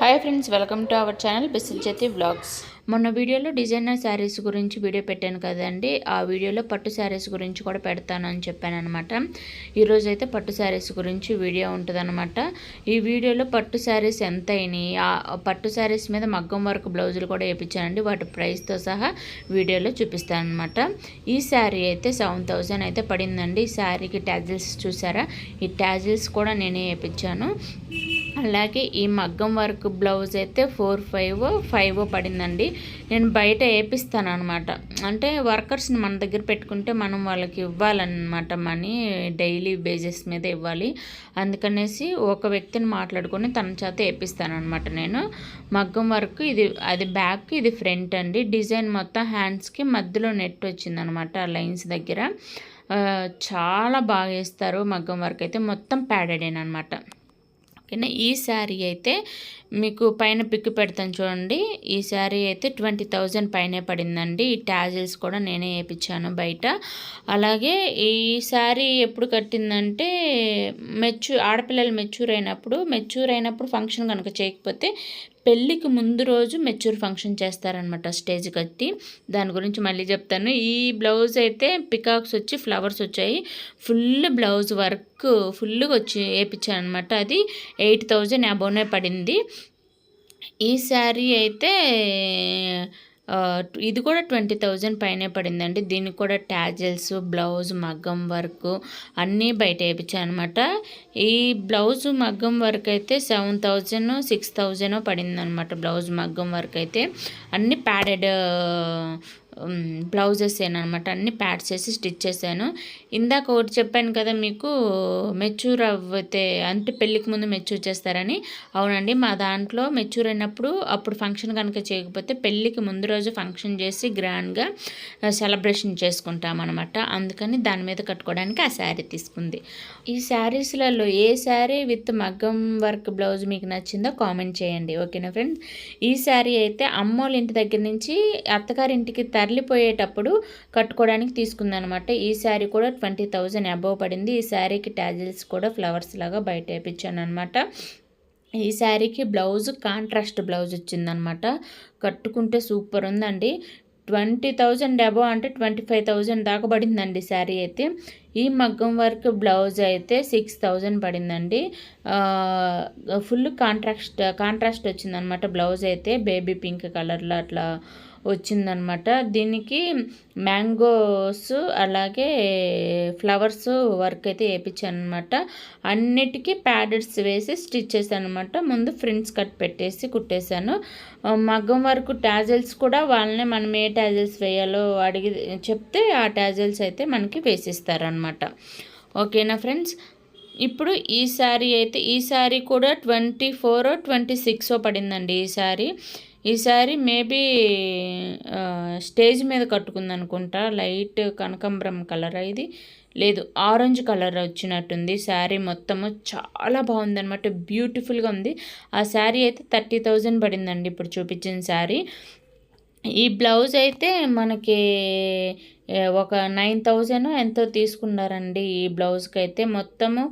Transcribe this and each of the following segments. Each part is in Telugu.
Hi friends welcome to our channel బిసిల్ చేతి మొన్న వీడియోలో డిజైనర్ శారీస్ గురించి వీడియో పెట్టాను కదండి. ఆ వీడియోలో పట్టు శారీస్ గురించి కూడా పెడతాను అని చెప్పాను అనమాట ఈరోజు అయితే పట్టు శారీస్ గురించి వీడియో ఉంటుందన్నమాట. ఈ వీడియోలో పట్టు శారీస్ ఎంత అయినాయి ఆ పట్టు శారీస్ మీద మగ్గం వర్క్ బ్లౌజులు కూడా వేయించానండి వాటి ప్రైస్తో సహా వీడియోలో చూపిస్తాను అనమాట ఈ శారీ అయితే సెవెన్ థౌజండ్ అయితే పడిందండి. ఈ శారీకి ట్యాజిల్స్ చూసారా? ఈ ట్యాజిల్స్ కూడా నేనే వేయించాను అలాగే ఈ మగ్గం వర్క్ బ్లౌజ్ అయితే ఫోర్ ఫైవ్ ఫైవ్ పడిందండి. నేను బయట వేపిస్తాను అనమాట అంటే వర్కర్స్ని మన దగ్గర పెట్టుకుంటే మనం వాళ్ళకి ఇవ్వాలన్నమాట. మనీ డైలీ బేజెస్ మీద ఇవ్వాలి. అందుకనేసి ఒక వ్యక్తిని మాట్లాడుకొని తన చేత వేపిస్తాను అనమాట నేను. మగ్గం వర్క్ ఇది అది బ్యాక్ ఇది ఫ్రంట్ అండి. డిజైన్ మొత్తం హ్యాండ్స్కి మధ్యలో నెట్ వచ్చిందనమాట ఆ లైన్స్ దగ్గర. చాలా బాగా వేస్తారు మగ్గం వర్క్ అయితే. మొత్తం ప్యాడెడేనమాట ఓకేనా ఈ శారీ అయితే మీకు పైన పిక్ పెడతాను చూడండి. ఈ శారీ అయితే ట్వంటీ థౌజండ్ పైనే పడిందండి. ఈ ట్యాజిల్స్ కూడా నేనే వేయించాను బయట. అలాగే ఈ శారీ ఎప్పుడు కట్టిందంటే మెచ్యూర్ ఆడపిల్లలు మెచ్యూర్ అయినప్పుడు మెచ్యూర్ అయినప్పుడు ఫంక్షన్ కనుక చేయకపోతే పెళ్ళికి ముందు రోజు మెచ్యూర్ ఫంక్షన్ చేస్తారనమాట స్టేజ్ కట్టి. దాని గురించి మళ్ళీ చెప్తాను. ఈ బ్లౌజ్ అయితే పికాక్స్ వచ్చి ఫ్లవర్స్ వచ్చాయి. ఫుల్ బ్లౌజ్ వర్క్ ఫుల్గా వచ్చి వేయించాను అనమాట అది ఎయిట్ థౌజండ్ అబోనే పడింది. ఈ శారీ అయితే ఇది కూడా ట్వంటీ థౌజండ్ పైనే పడిందండి. దీనికి కూడా ట్యాజల్స్ బ్లౌజ్ మగ్గం వర్క్ అన్నీ బయట వేయించాను అనమాట ఈ బ్లౌజ్ మగ్గం వర్క్ అయితే సెవెన్ థౌజండ్ సిక్స్ థౌజండ్ పడిందనమాట బ్లౌజ్ మగ్గం వర్క్ అయితే. అన్ని ప్యాడెడ్ బ్లౌజెస్ అనమాట అన్ని ప్యాడ్ చేసి స్టిచ్ చేశాను. ఇందాక ఒకటి చెప్పాను కదా మీకు మెచ్యూర్ అవ్వితే అంటే పెళ్ళికి ముందు మెచ్యూర్ చేస్తారని. అవునండి మా దాంట్లో మెచ్యూర్ అయినప్పుడు అప్పుడు ఫంక్షన్ కనుక చేయకపోతే పెళ్ళికి ముందు రోజు ఫంక్షన్ చేసి గ్రాండ్గా సెలబ్రేషన్ చేసుకుంటాం అనమాట అందుకని దాని మీద కట్టుకోవడానికి ఆ శారీ తీసుకుంది. ఈ శారీస్లలో ఏ శారీ విత్ మగ్గం వర్క్ బ్లౌజ్ మీకు నచ్చిందో కామెంట్ చేయండి. ఓకేనా ఫ్రెండ్స్ ఈ శారీ అయితే అమ్మోళ్ళ ఇంటి దగ్గర నుంచి అత్తగారింటికి తర మరలిపోయేటప్పుడు కట్టుకోవడానికి తీసుకుందనమాట ఈ శారీ కూడా ట్వంటీ థౌజండ్ అబవ్ పడింది. ఈ శారీకి ట్యాజిల్స్ కూడా ఫ్లవర్స్ లాగా బయట వేయించాను అనమాట ఈ శారీకి బ్లౌజ్ కాంట్రాస్ట్ బ్లౌజ్ వచ్చిందనమాట కట్టుకుంటే సూపర్ ఉందండి. ట్వంటీ థౌజండ్ అబవ్ అంటే ట్వంటీ ఫైవ్ థౌజండ్ దాకా పడిందండి శారీ అయితే. ఈ మగ్గం వర్క్ బ్లౌజ్ అయితే సిక్స్ థౌజండ్ పడిందండి. ఫుల్ కాంట్రాస్ట్ కాంట్రాస్ట్ వచ్చిందనమాట బ్లౌజ్ అయితే. బేబీ పింక్ కలర్లో అట్లా వచ్చిందనమాట. దీనికి మ్యాంగోస్ అలాగే ఫ్లవర్స్ వర్క్ అయితే వేయించాను అనమాట అన్నిటికీ ప్యాడెట్స్ వేసి స్టిచ్ చేశాను అనమాట ముందు ఫ్రింట్స్ కట్ పెట్టేసి కుట్టేశాను. మగ్గం వరకు ట్యాజల్స్ కూడా వాళ్ళనే మనం ఏ టాజల్స్ వేయాలో అడిగి చెప్తే ఆ ట్యాజల్స్ అయితే మనకి వేసిస్తారనమాట. ఓకేనా ఫ్రెండ్స్? ఇప్పుడు ఈ శారీ అయితే ఈ శారీ కూడా ట్వంటీ ఫోర్ ట్వంటీ సిక్స్ పడిందండి ఈ శారీ ఈసారి మేబీ స్టేజ్ మీద కట్టుకుంది అనుకుంటా లైట్ కనకంబరం కలర్ ఇది. లేదు ఆరెంజ్ కలర్ వచ్చినట్టుంది. శారీ మొత్తము చాలా బాగుందనమాట బ్యూటిఫుల్గా ఉంది. ఆ శారీ అయితే థర్టీ థౌజండ్ పడిందండి ఇప్పుడు చూపించిన శారీ. ఈ బ్లౌజ్ అయితే మనకి ఒక నైన్ థౌజండ్ ఎంతో తీసుకున్నారండి ఈ బ్లౌజ్కి అయితే మొత్తము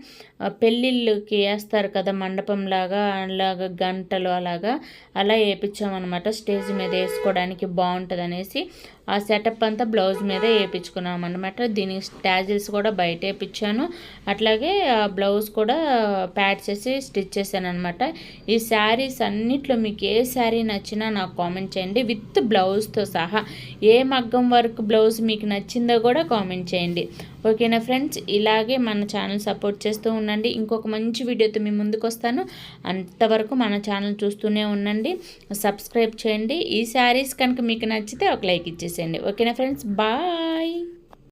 పెళ్ళిళ్ళకి వేస్తారు కదా మండపం లాగా అలాగా గంటలు అలాగా. అలా వేయించామన్నమాట స్టేజ్ మీద వేసుకోవడానికి బాగుంటుంది అనేసి ఆ సెటప్ అంతా బ్లౌజ్ మీద వేయించుకున్నాం అనమాట దీనికి స్టాజిల్స్ కూడా బయట వేయించాను అట్లాగే ఆ బ్లౌజ్ కూడా ప్యాడ్ చేసి స్టిచ్ చేశాను అనమాట ఈ శారీస్ అన్నిట్లో మీకు ఏ శారీ నచ్చినా నాకు కామెంట్ చేయండి. విత్ బ్లౌజ్తో సహా ఏ మగ్గం వర్క్ బ్లౌజ్ మీకు మీకు నచ్చిందో కూడా కామెంట్ చేయండి. ఓకేనా ఫ్రెండ్స్? ఇలాగే మన ఛానల్ సపోర్ట్ చేస్తూ ఉండండి. ఇంకొక మంచి వీడియోతో మీ ముందుకు వస్తాను. అంతవరకు మన ఛానల్ చూస్తూనే ఉండండి. సబ్స్క్రైబ్ చేయండి. ఈ శారీస్ కనుక మీకు నచ్చితే ఒక లైక్ ఇచ్చేసేయండి. ఓకేనా ఫ్రెండ్స్? బాయ్!